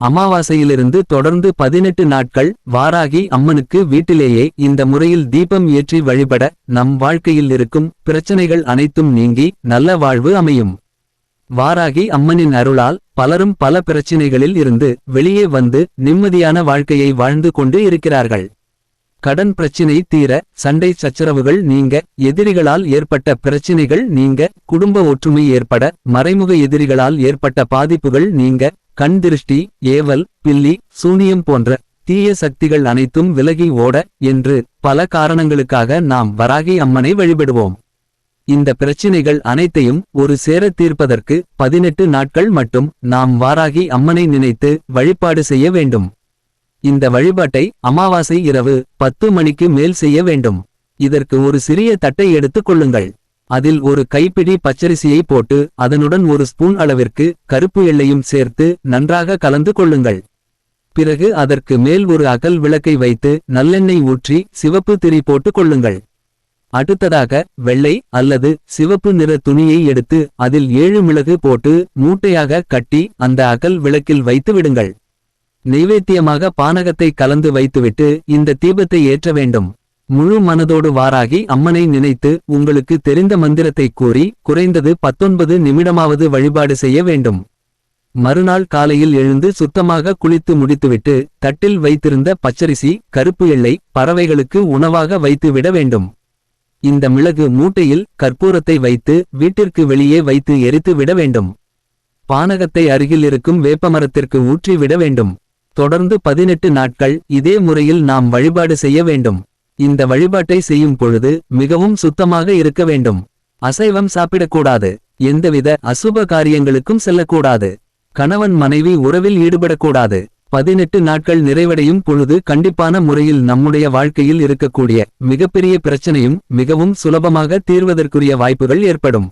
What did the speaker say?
அமாவாசையிலிருந்து தொடர்ந்து பதினெட்டு நாட்கள் வாராகி அம்மனுக்கு வீட்டிலேயே இந்த முறையில் தீபம் ஏற்றி வழிபட நம் வாழ்க்கையில் இருக்கும் பிரச்சனைகள் அனைத்தும் நீங்கி நல்ல வாழ்வு அமையும். வாராகி அம்மனின் அருளால் பலரும் பல பிரச்சினைகளில் இருந்து வெளியே வந்து நிம்மதியான வாழ்க்கையை வாழ்ந்து கொண்டு இருக்கிறார்கள். கடன் பிரச்சினை தீர சண்டை சச்சரவுகள் நீங்க எதிரிகளால் ஏற்பட்ட பிரச்சினைகள் நீங்க குடும்ப ஒற்றுமை ஏற்பட மறைமுக எதிரிகளால் ஏற்பட்ட பாதிப்புகள் நீங்க கண் திருஷ்டி ஏவல் பில்லி சூனியம் போன்ற தீய சக்திகள் அனைத்தும் விலகி ஓட என்று பல காரணங்களுக்காக நாம் வராகி அம்மனை வழிபடுவோம். இந்த பிரச்சினைகள் அனைத்தையும் ஒரு சேர தீர்ப்பதற்கு பதினெட்டு நாட்கள் மட்டும் நாம் வாராகி அம்மனை நினைத்து வழிபாடு செய்ய வேண்டும். இந்த வழிபாட்டை அமாவாசை இரவு பத்து மணிக்கு மேல் செய்ய வேண்டும். இதற்கு ஒரு சிறிய தட்டை எடுத்துக் கொள்ளுங்கள். அதில் ஒரு கைப்பிடி பச்சரிசியை போட்டு அதனுடன் ஒரு ஸ்பூன் அளவிற்கு கருப்பு எள்ளையும் சேர்த்து நன்றாக கலந்து கொள்ளுங்கள். பிறகு அதற்கு மேல் ஒரு அகல் விளக்கை வைத்து நல்லெண்ணெய் ஊற்றி சிவப்பு திரி போட்டுக் கொள்ளுங்கள். அடுத்ததாக வெள்ளை அல்லது சிவப்பு நிற துணியை எடுத்து அதில் ஏழு மிளகு போட்டு மூட்டையாக கட்டி அந்த அகல் விளக்கில் வைத்து விடுங்கள். நைவேத்தியமாக பானகத்தை கலந்து வைத்துவிட்டு இந்த தீபத்தை ஏற்ற வேண்டும். முழு மனதோடு வாராகி அம்மனை நினைத்து உங்களுக்கு தெரிந்த மந்திரத்தை கூறி குறைந்தது பத்தொன்பது நிமிடமாவது வழிபாடு செய்ய வேண்டும். மறுநாள் காலையில் எழுந்து சுத்தமாக குளித்து முடித்துவிட்டு தட்டில் வைத்திருந்த பச்சரிசி கருப்பு எள்ளை பறவைகளுக்கு உணவாக வைத்து விட வேண்டும். இந்த மிளகு மூட்டையில் கற்பூரத்தை வைத்து வீட்டிற்கு வெளியே வைத்து எரித்து விட வேண்டும். பானகத்தை அருகில் இருக்கும் வேப்பமரத்திற்கு ஊற்றி விட வேண்டும். தொடர்ந்து பதினெட்டு நாட்கள் இதே முறையில் நாம் வழிபாடு செய்ய வேண்டும். இந்த வழிபாட்டை செய்யும் பொழுது மிகவும் சுத்தமாக இருக்க வேண்டும். அசைவம் சாப்பிடக்கூடாது. எந்தவித அசுப காரியங்களுக்கும் செல்லக்கூடாது. கணவன் மனைவி உறவில் ஈடுபடக்கூடாது. பதினெட்டு நாட்கள் நிறைவடையும் பொழுது கண்டிப்பான முறையில் நம்முடைய வாழ்க்கையில் இருக்கக்கூடிய மிகப்பெரிய பிரச்சனையும் மிகவும் சுலபமாக தீர்வதற்குரிய வாய்ப்புகள் ஏற்படும்.